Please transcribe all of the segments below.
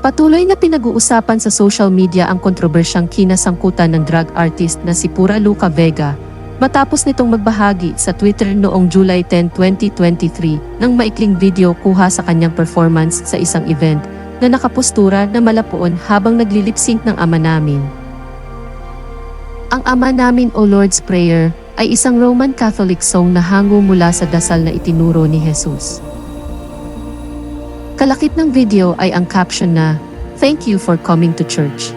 Patuloy na pinag-uusapan sa social media ang kontrobersyang kinasangkutan ng drug artist na si Pura Luca Vega matapos nitong magbahagi sa Twitter noong July 10, 2023 ng maikling video kuha sa kanyang performance sa isang event na nakapustura na malapuon habang naglilipsync ng ama namin. Ang Ama Namin o Lord's Prayer ay isang Roman Catholic song na hango mula sa dasal na itinuro ni Jesus. Kalakip ng video ay ang caption na, Thank you for coming to church.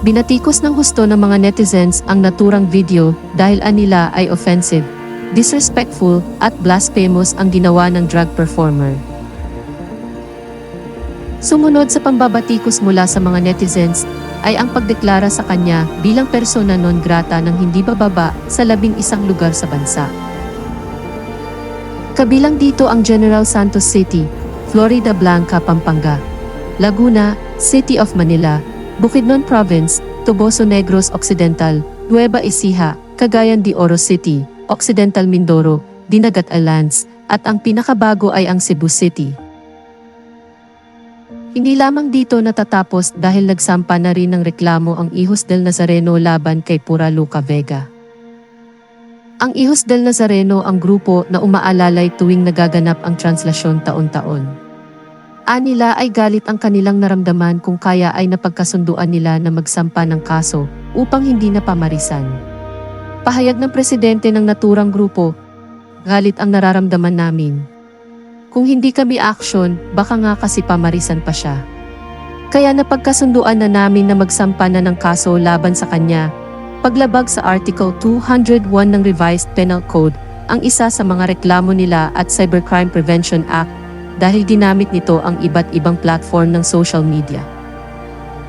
Binatikos ng husto ng mga netizens ang naturang video dahil anila ay offensive, disrespectful at blasphemous ang ginawa ng drug performer. Sumunod sa pambabatikos mula sa mga netizens ay ang pagdeklara sa kanya bilang persona non grata ng hindi bababa sa labing isang lugar sa bansa. Kabilang dito ang General Santos City, Florida Blanca, Pampanga, Laguna, City of Manila, Bukidnon Province, Toboso Negros Occidental, Nueva Ecija, Cagayan de Oro City, Occidental Mindoro, Dinagat Islands, at ang pinakabago ay ang Cebu City. Hindi lamang dito natatapos dahil nagsampa na rin ng reklamo ang Ihos del Nazareno laban kay Pura Luca Vega. Ang Ihos del Nazareno ang grupo na umaalalay tuwing nagaganap ang translasyon taon-taon. Anila ay galit ang kanilang naramdaman kung kaya ay napagkasunduan nila na magsampa ng kaso upang hindi na pamarisan. Pahayag ng presidente ng naturang grupo, galit ang nararamdaman namin. Kung hindi kami action, baka nga kasi pamarisan pa siya. Kaya napagkasunduan na namin na magsampa na ng kaso laban sa kanya Paglabag sa Article 201 ng Revised Penal Code, ang isa sa mga reklamo nila at Cybercrime Prevention Act dahil ginamit nito ang iba't ibang platform ng social media.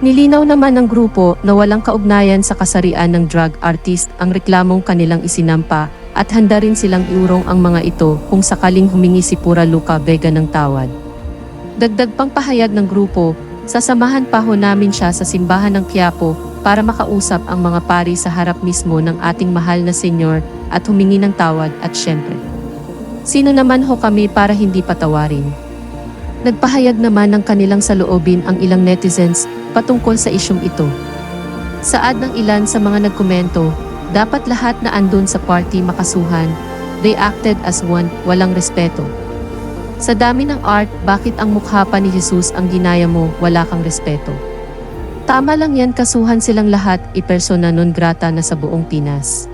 Nilinaw naman ng grupo na walang kaugnayan sa kasarian ng drug artist ang reklamong kanilang isinampa at handa rin silang iurong ang mga ito kung sakaling humingi si Pura Luca Vega ng tawad. Dagdag pang pahayag ng grupo, sasamahan pa ho namin siya sa simbahan ng Quiapo para makausap ang mga pari sa harap mismo ng ating mahal na senyor at humingi ng tawad at syempre. Sino naman ho kami para hindi patawarin? Nagpahayag naman ng kanilang saloobin ang ilang netizens patungkol sa isyong ito. Saad ng ilan sa mga nagkomento, dapat lahat na andun sa party makasuhan, they acted as one, walang respeto. Sa dami ng art, bakit ang mukha pa ni Jesus ang ginaya mo, wala kang respeto? Tama lang yan kasuhan silang lahat ipersona non grata na sa buong Pinas.